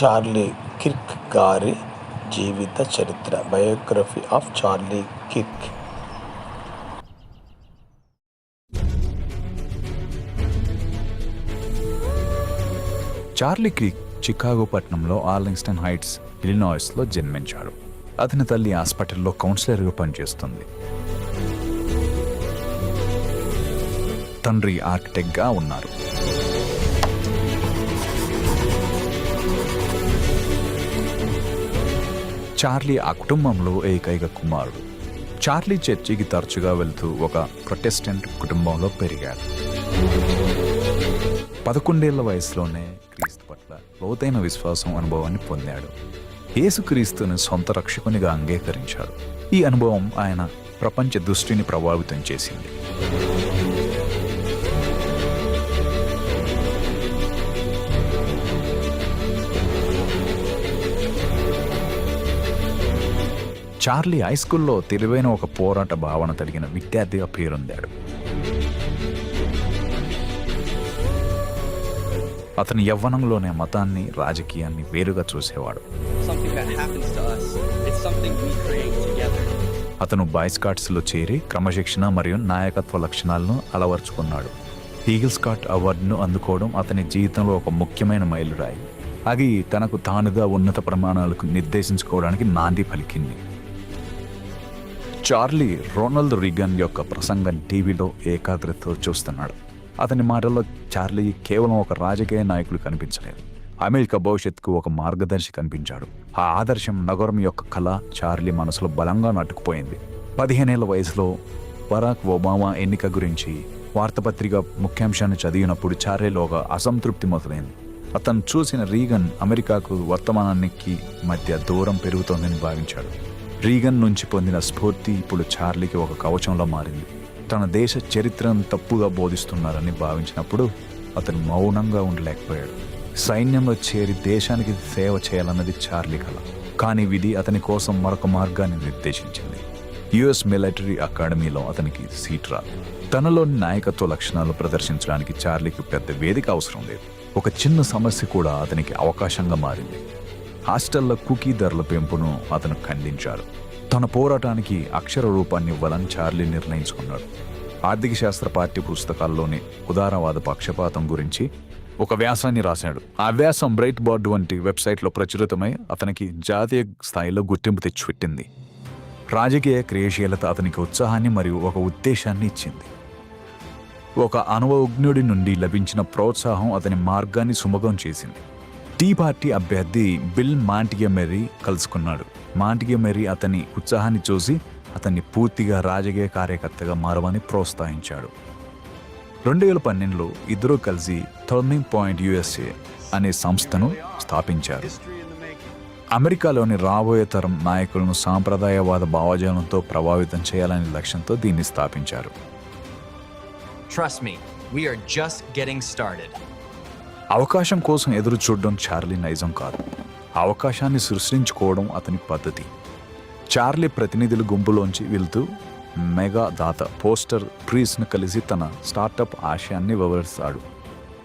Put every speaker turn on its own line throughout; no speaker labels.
Charlie Kirk గారి జీవిత చరిత్ర biography of Charlie Kirk.
Charlie Kirk Chicago పట్టణంలో ఆర్లింగ్స్టన్ హైట్స్ ఇలినాయిస్లో జన్మించాడు. అతని తల్లి హాస్పిటల్లో కౌన్సిలర్గా పనిచేస్తుంది. తండ్రి ఆర్కిటెక్ట్గా ఉన్నారు. చార్లీ ఆ కుటుంబంలో ఏకైక కుమారుడు. చార్లీ చర్చికి తరచుగా వెళ్తూ ఒక ప్రొటెస్టెంట్ కుటుంబంలో పెరిగాడు. పదకొండేళ్ళ వయసులోనే క్రీస్తు పట్ల లోతైన విశ్వాసం అనుభవాన్ని పొందాడు. యేసుక్రీస్తుని సొంత రక్షకునిగా అంగీకరించాడు. ఈ అనుభవం ఆయన ప్రపంచ దృష్టిని ప్రభావితం చేసింది. చార్లీ హై స్కూల్లో తెలివైన ఒక పోరాట భావన కలిగిన విద్యార్థిగా పేరొందాడు. అతని యవ్వనంలోనే మతాన్ని రాజకీయాన్ని వేరుగా చూసేవాడు. అతను బాయ్ స్కాట్స్లో చేరి క్రమశిక్షణ మరియు నాయకత్వ లక్షణాలను అలవర్చుకున్నాడు. ఈగిల్ స్కాట్ అవార్డును అందుకోవడం అతని జీవితంలో ఒక ముఖ్యమైన మైలురాయి. అది తనకు తానుగా ఉన్నత ప్రమాణాలకు నిర్దేశించుకోవడానికి నాంది పలికింది. చార్లీ రోనల్డ్ రిగన్ యొక్క ప్రసంగం టీవీలో ఏకాగ్రతతో చూస్తున్నాడు. అతని మాటల్లో చార్లీ కేవలం ఒక రాజకీయ నాయకుడు కనిపించలేదు. అమెరికా భవిష్యత్తుకు ఒక మార్గదర్శి కనిపించాడు. ఆ ఆదర్శం నగరం యొక్క కళ చార్లీ మనసులో బలంగా నాటుకుపోయింది. పదిహేనేళ్ళ వయసులో బరాక్ ఒబామా ఎన్నిక గురించి వార్తాపత్రిక ముఖ్యాంశాన్ని చదివినప్పుడు చార్లీలో ఒక అసంతృప్తి మొదలైంది. అతను చూసిన రీగన్ అమెరికాకు వర్తమానానికి మధ్య దూరం పెరుగుతోందని భావించాడు. రీగన్ నుంచి పొందిన స్ఫూర్తి ఇప్పుడు చార్లీకి ఒక కవచంలో మారింది. తన దేశ చరిత్రను తప్పుగా బోధిస్తున్నారని భావించినప్పుడు అతను మౌనంగా ఉండలేకపోయాడు. సైన్యంలో చేరి దేశానికి సేవ చేయాలన్నది చార్లీ కళ కానీ విధి అతని కోసం మరొక మార్గాన్ని నిర్దేశించింది. యుఎస్ మిలిటరీ అకాడమీలో అతనికి సీట్ రాదు. తనలోని నాయకత్వ లక్షణాలు ప్రదర్శించడానికి చార్లీకి పెద్ద వేదిక అవసరం లేదు. ఒక చిన్న సమస్య కూడా అతనికి అవకాశంగా మారింది. హాస్టళ్ళ కుకీ ధరల పెంపును అతను ఖండించాడు. తన పోరాటానికి అక్షర రూపాన్ని ఇవ్వాలని చార్లీ నిర్ణయించుకున్నాడు. ఆర్థిక శాస్త్ర పాఠ్య పుస్తకాల్లోని ఉదారవాద పక్షపాతం గురించి ఒక వ్యాసాన్ని రాశాడు. ఆ వ్యాసం బ్రైట్ బోర్డ్ వంటి వెబ్సైట్లో ప్రచురితమై అతనికి జాతీయ స్థాయిలో గుర్తింపు తెచ్చిపెట్టింది. రాజకీయ క్రియాశీలత అతనికి ఉత్సాహాన్ని మరియు ఒక ఉద్దేశాన్ని ఇచ్చింది. ఒక అనుభవజ్ఞుడి నుండి లభించిన ప్రోత్సాహం అతని మార్గాన్ని సుమగం చేసింది. టీ పార్టీ అభ్యర్థి బిల్ మాంటిగమెరీ కలుసుకున్నాడు. మాంటిగమెరీ అతని ఉత్సాహాన్ని చూసి అతన్ని పూర్తిగా రాజకీయ కార్యకర్తగా మారమని ప్రోత్సహించాడు. రెండు వేల పన్నెండులో ఇద్దరూ కలిసి టర్నింగ్ పాయింట్ యుఎస్ఏ అనే సంస్థను స్థాపించారు. అమెరికాలోని రాబోయే తరం నాయకులను సాంప్రదాయవాద భావజాలంతో ప్రభావితం చేయాలనే లక్ష్యంతో దీన్ని స్థాపించారు.
Trust me, we are just getting started.
అవకాశం కోసం ఎదురు చూడడం చార్లీ నైజం కాదు. అవకాశాన్ని సృష్టించుకోవడం అతని పద్ధతి. చార్లీ ప్రతినిధుల గుంపులోంచి వెళ్తూ మెగా దాత పోస్టర్ ప్రీస్ను కలిసి తన స్టార్టప్ ఆశయాన్ని వివరిస్తాడు.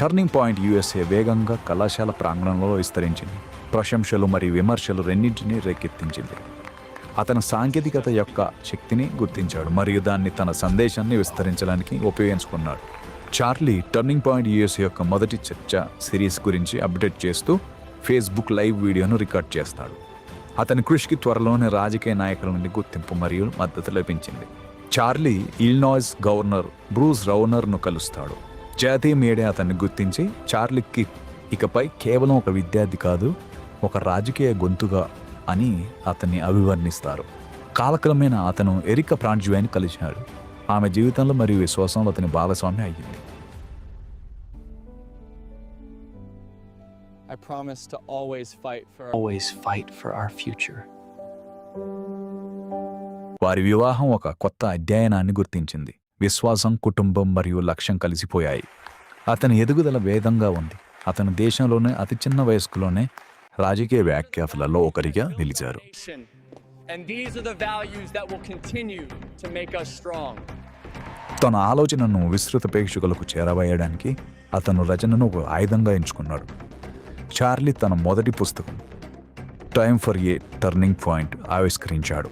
టర్నింగ్ పాయింట్ యుఎస్ఏ వేగంగా కళాశాల ప్రాంగణంలో విస్తరించింది. ప్రశంసలు మరియు విమర్శలు రెండింటినీ రేకెత్తించింది. అతను సాంకేతికత యొక్క శక్తిని గుర్తించాడు మరియు దాన్ని తన సందేశాన్ని విస్తరించడానికి ఉపయోగించుకున్నాడు. చార్లీ టర్నింగ్ పాయింట్ యూఎస్ యొక్క మొదటి చర్చ సిరీస్ గురించి అప్డేట్ చేస్తూ ఫేస్బుక్ లైవ్ వీడియోను రికార్డ్ చేస్తాడు. అతని కృషికి త్వరలోనే రాజకీయ నాయకుల నుండి గుర్తింపు మరియు మద్దతు లభించింది. చార్లీ ఇల్నాయిస్ గవర్నర్ బ్రూస్ రౌనర్ను కలుస్తాడు. జాతీయ మీడియా అతన్ని గుర్తించి చార్లీకి ఇకపై కేవలం ఒక విద్యార్థి కాదు ఒక రాజకీయ గొంతుగా అని అతన్ని అభివర్ణిస్తారు. కాలక్రమేణా అతను ఎరిక ప్రాంజ్వాన్ని కలిశాడు. ఆమె జీవితంలో మరియు విశ్వాసంలో అతని భాగస్వామి అయ్యింది
I promise to always fight for our
Always fight for our future.
వారి వివాహం ఒక కొత్త అధ్యయనాన్ని గుర్తించింది విశ్వాసం కుటుంబం మరియు లక్ష్యం కలిసిపోయాయి అతని ఎదుగుదల వేదంగా ఉంది అతను దేశంలోనే అతి చిన్న వయస్కులోనే రాజకీయ వ్యాఖ్యాతలలో ఒకరిగా నిలిచారు.
And these are the values that will continue to make us strong.
తన ఆలోచనను విస్తృత ప్రేక్షకులకు చేరవేయడానికి అతను రచనను ఒక ఆయుధంగా ఎంచుకున్నాడు. చార్లీ తన మొదటి పుస్తకం Time for a Turning Point ఆవిష్కరించాడు.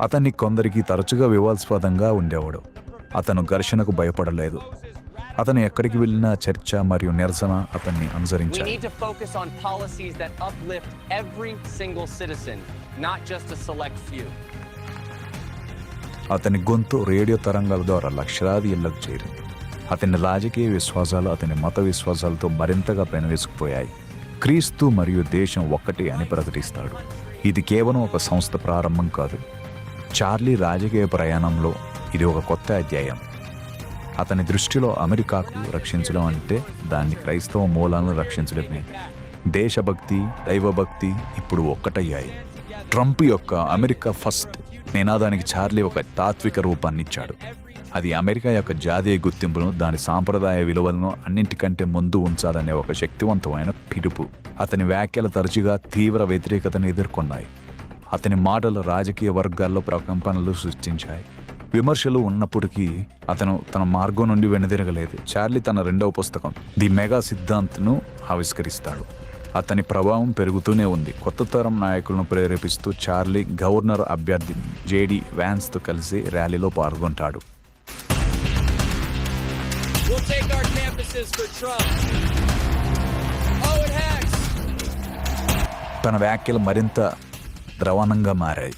అతన్ని కొందరికి తరచుగా వివాదాస్పదంగా ఉండేవాడు. అతను ఘర్షణకు భయపడలేదు. అతను ఎక్కడికి వెళ్ళినా చర్చ మరియు నిరసన అతన్ని అనుసరించాయి
few.
అతని గొంతు రేడియో తరంగాల ద్వారా లక్షలాది ఇళ్ళకు చేరింది. అతని రాజకీయ విశ్వాసాలు అతని మత విశ్వాసాలతో మరింతగా పెనవేసుకుపోయాయి. క్రీస్తు మరియు దేశం ఒక్కటే అని ప్రకటిస్తాడు. ఇది కేవలం ఒక సంస్థ ప్రారంభం కాదు. చార్లీ రాజకీయ ప్రయాణంలో ఇది ఒక కొత్త అధ్యాయం. అతని దృష్టిలో అమెరికాకు రక్షించడం అంటే దాన్ని క్రైస్తవ మూలాలను రక్షించడమే. దేశభక్తి దైవభక్తి ఇప్పుడు ఒక్కటయ్యాయి. ట్రంప్ యొక్క అమెరికా ఫస్ట్ నినాదానికి చార్లీ ఒక తాత్విక రూపాన్ని ఇచ్చాడు. అది అమెరికా యొక్క జాతీయ గుర్తింపును దాని సాంప్రదాయ విలువలను అన్నింటికంటే ముందు ఉంచాలనే ఒక శక్తివంతమైన పిలుపు. అతని వ్యాఖ్యలు తరచుగా తీవ్ర వ్యతిరేకతను ఎదుర్కొన్నాయి. అతని మాటలు రాజకీయ వర్గాల్లో ప్రకంపనలు సృష్టించాయి. విమర్శలు ఉన్నప్పటికీ అతను తన మార్గం నుండి వెనుదిరగలేదు. చార్లీ తన రెండవ పుస్తకం ది మెగా సిద్ధాంత్ను ఆవిష్కరిస్తాడు. అతని ప్రభావం పెరుగుతూనే ఉంది. కొత్త తరం నాయకులను ప్రేరేపిస్తూ చార్లీ గవర్నర్ అభ్యర్థి జేడి వ్యాన్స్తో కలిసి ర్యాలీలో పాల్గొంటాడు. తన వ్యాఖ్యలు మరింత ద్రవణంగా మారాయి.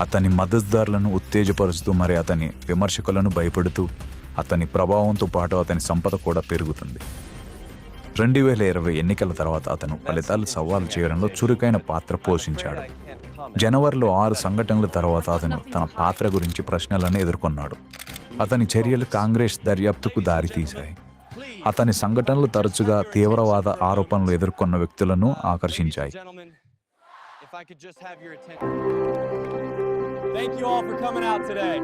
అతని మద్దతుదారులను ఉత్తేజపరుస్తూ మరి అతని విమర్శకులను భయపెడుతూ అతని ప్రభావంతో పాటు అతని సంపద కూడా పెరుగుతుంది. రెండు వేల ఇరవై ఎన్నికల తర్వాత అతను ఫలితాలు సవాలు చేయడంలో చురుకైన పాత్ర పోషించాడు. జనవరిలో ఆరు సంఘటనల తర్వాత అతను తన పాత్ర గురించి ప్రశ్నలను ఎదుర్కొన్నాడు. అతని చర్యలు కాంగ్రెస్ దర్యాప్తుకు దారితీశాయి. అతని సంఘటనలు తరచుగా తీవ్రవాద ఆరోపణలు ఎదుర్కొన్న వ్యక్తులను ఆకర్షించాయి.
Thank you all for coming out today.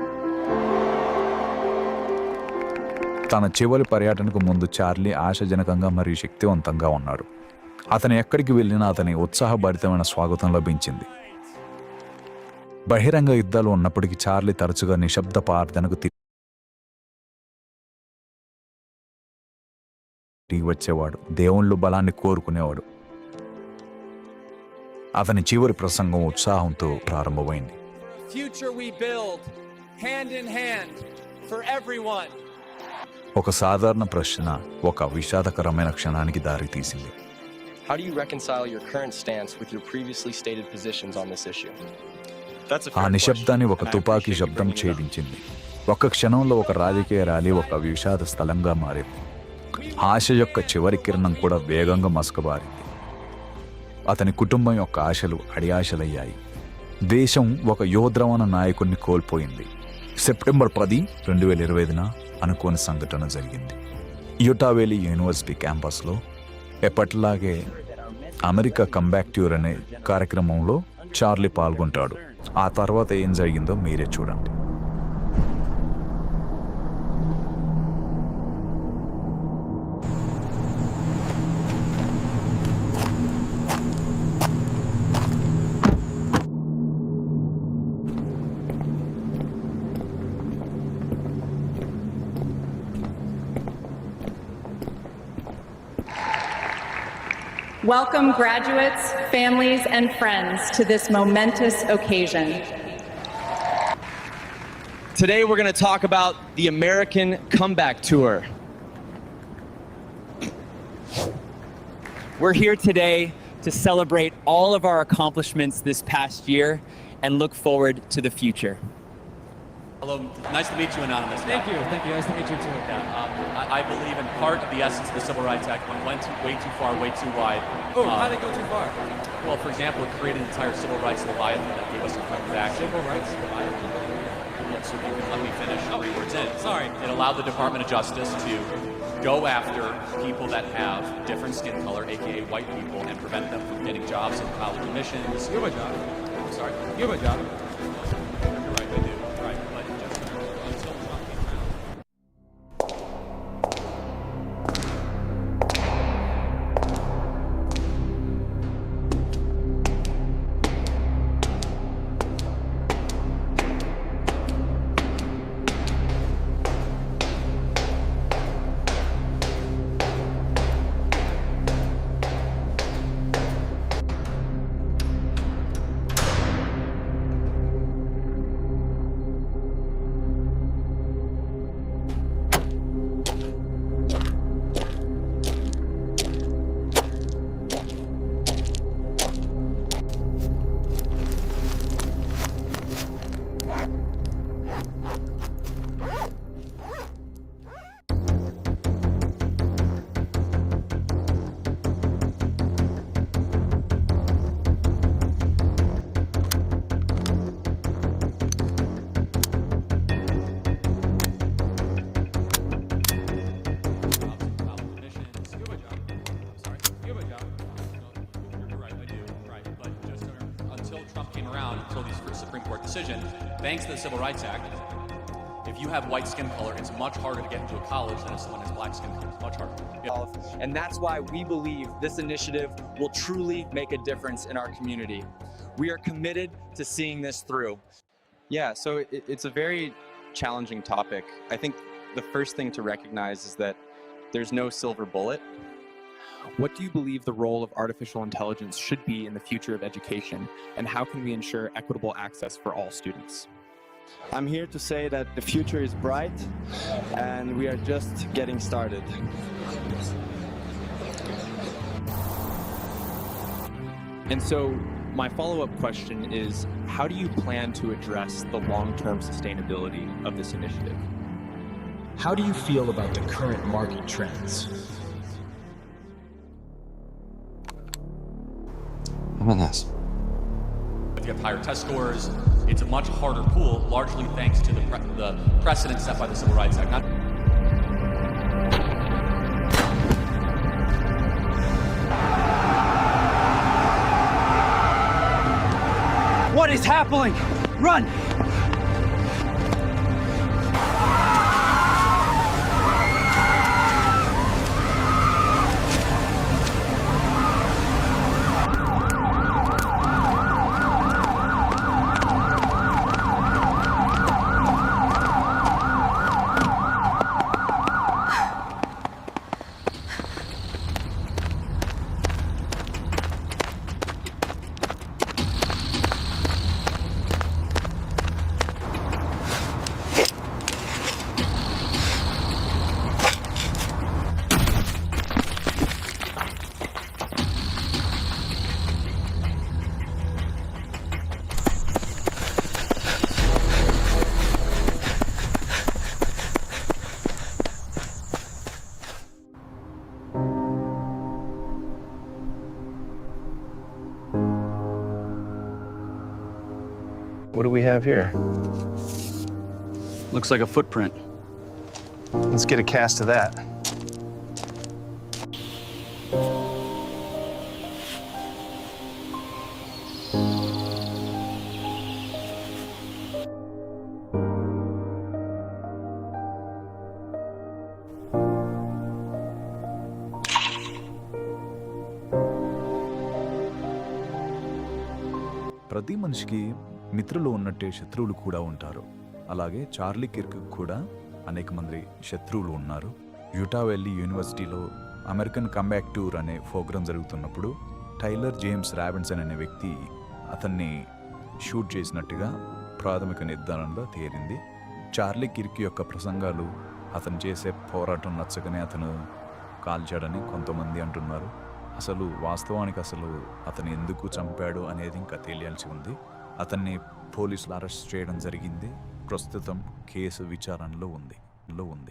తన చివరి పర్యటనకు ముందు చార్లీ ఆశాజనకంగా మరియు శక్తివంతంగా ఉన్నాడు అతను ఎక్కడికి వెళ్ళినా అతని ఉత్సాహభరితమైన స్వాగతం లభించింది. బహిరంగ యుద్ధాలు ఉన్నప్పటికీ చార్లీ తరచుగా నిశ్శబ్ద ప్రార్థనకు తిరిగి వచ్చేవాడు. దేవుళ్ళు బలాన్ని కోరుకునేవాడు. అతని చివరి ప్రసంగం ఉత్సాహంతో ప్రారంభమైంది.
Future we build hand in hand for everyone.
ఒక సాధారణ ప్రశ్న ఒక విషాదకరమైన క్షణానికి దారితీసింది
How do you reconcile your current stance with your previously stated positions on this issue? That's a
ఆ
fair
నిశ్శబ్దాన్ని
question,
ఒక
and I
తుపాకీ
appreciate you
శబ్దం
bringing it up.
ఛేదించింది ఒక క్షణంలో ఒక రాజకీయ ర్యాలీ ఒక విషాద స్థలంగా మారింది ఆశ యొక్క చివరి కిరణం కూడా వేగంగా మసకబారింది అతని కుటుంబం యొక్క ఆశలు అడియాశలయ్యాయి దేశం ఒక యోద్రవణ నాయకుడిని కోల్పోయింది. సెప్టెంబర్ పది రెండు వేల ఇరవై ఐదున అనుకోని సంఘటన జరిగింది. యూటావేలి యూనివర్సిటీ క్యాంపస్లో ఎప్పటిలాగే అమెరికా కంబ్యాక్ ట్యూర్ అనే కార్యక్రమంలో చార్లీ పాల్గొంటాడు. ఆ తర్వాత ఏం జరిగిందో మీరే చూడండి.
Welcome, graduates, families, and friends, to this momentous occasion.
Today we're going to talk about the American Comeback Tour. We're here today to celebrate all of our accomplishments this past year and look forward to the future.
Hello, nice to meet you, Anonymous.
Thank you. Thank you. Nice to meet you too.
Yeah, um, I, I believe in part of the essence of the Civil Rights Act went, went too, way too far, way too wide.
Oh,
Um,
how did it go too far?
Well, for example, it created an entire civil rights leviathan that gave us affirmative action.
Civil rights
leviathan. So if you can let me finish three words in.
sorry.
It allowed the Department of Justice to go after people that have different skin color, aka white people, and prevent them from getting jobs in college admissions.
You have a job.
I'm sorry.
You have a job.
Thanks to the Civil Rights Act, if you have white skin color, it's much harder to get into a college than if someone has black skin color. It's much harder. Yeah.
And that's why we believe this initiative will truly make a difference in our community. We are committed to seeing this through.
Yeah, so it, it's a very challenging topic. I think the first thing to recognize is that there's no silver bullet.
What do you believe the role of artificial intelligence should be in the future of education, and how can we ensure equitable access for all students?
I'm here to say that the future is bright and we are just getting started.
And so, my follow up question is how do you plan to address the long term sustainability of this initiative?
How do you feel about the current market trends?
How about this?
If you have higher test scores, it's a much harder pool, largely thanks to the, pre- the precedent set by the Civil Rights Act. Not-
What is happening? Run!
have here?
Looks like a footprint.
Let's get a cast of that.
ಪ್ರತಿ మిత్రులు ఉన్నట్టే శత్రువులు కూడా ఉంటారు. అలాగే Charlie Kirk కూడా అనేక మంది శత్రువులు ఉన్నారు. యూటా వెళ్ళి యూనివర్సిటీలో అమెరికన్ కంబ్యాక్ టూర్ అనే ప్రోగ్రాం జరుగుతున్నప్పుడు టైలర్ జేమ్స్ రాబిన్సన్ అనే వ్యక్తి అతన్ని షూట్ చేసినట్టుగా ప్రాథమిక నిర్ధారణలో తేలింది. చార్లీ కిర్క్ యొక్క ప్రసంగాలు అతను చేసే పోరాటం నచ్చకనే అతను కాల్చాడని కొంతమంది అంటున్నారు. అసలు వాస్తవానికి అసలు అతను ఎందుకు చంపాడు అనేది ఇంకా తెలియాల్సి ఉంది. అతన్ని పోలీసులు అరెస్ట్ చేయడం జరిగింది. ప్రస్తుతం కేసు విచారణలో ఉంది. లో ఉంది.